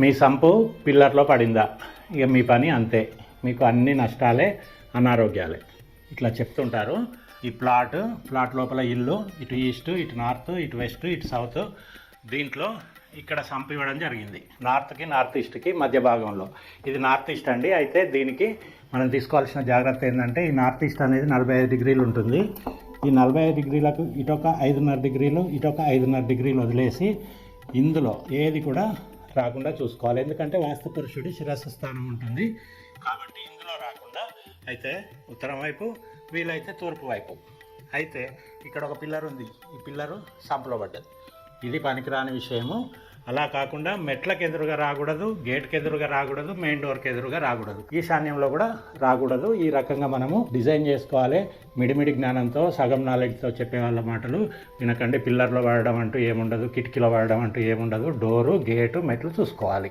మీ sump పిల్లర్లో పడిందా? ఇక మీ పని అంతే. మీకు అన్ని నష్టాలే అనారోగ్యాలే. ఇట్లా చెప్తుంటారు. ఈ ప్లాట్ ప్లాట్ లోపల ఇల్లు ఇటు ఈస్ట్ ఇటు నార్త్ ఇటు వెస్ట్ ఇటు సౌత్. దీంట్లో ఇక్కడ సంపు ఇవ్వడం జరిగింది. నార్త్కి నార్త్ ఈస్ట్కి మధ్య భాగంలో. ఇది నార్త్ ఈస్ట్ అండి. అయితే దీనికి మనం తీసుకోవాల్సిన జాగ్రత్త ఏంటంటే ఈ నార్త్ ఈస్ట్ అనేది నలభై ఐదు డిగ్రీలు ఉంటుంది. ఈ నలభై ఐదు డిగ్రీలకు ఇటొక ఐదున్నర డిగ్రీలు ఇటొక ఐదున్నర డిగ్రీలు వదిలేసి ఇందులో ఏది కూడా రాకుండా చూసుకోవాలి. ఎందుకంటే వాస్తు పురుషుడి శిరస్సు స్థానం ఉంటుంది. కాబట్టి ఇందులో రాకుండా అయితే ఉత్తరం వైపు వీలైతే తూర్పు వైపు. అయితే ఇక్కడ ఒక పిల్లర్ ఉంది. ఈ పిల్లరు సంపులో పడ్డది. ఇది పనికిరాని విషయము. అలా కాకుండా మెట్లకు ఎదురుగా రాకూడదు గేట్కి ఎదురుగా రాకూడదు మెయిన్ డోర్కి ఎదురుగా రాకూడదు. ఈశాన్యంలో కూడా రాకూడదు. ఈ రకంగా మనము డిజైన్ చేసుకోవాలి. మిడిమిడి జ్ఞానంతో సగం నాలెడ్జ్తో చెప్పే వాళ్ళ మాటలు వినకండి. పిల్లర్లో వాడడం అంటూ ఏముండదు కిటికీలో వాడడం అంటూ ఏముండదు. డోరు గేటు మెట్లు చూసుకోవాలి.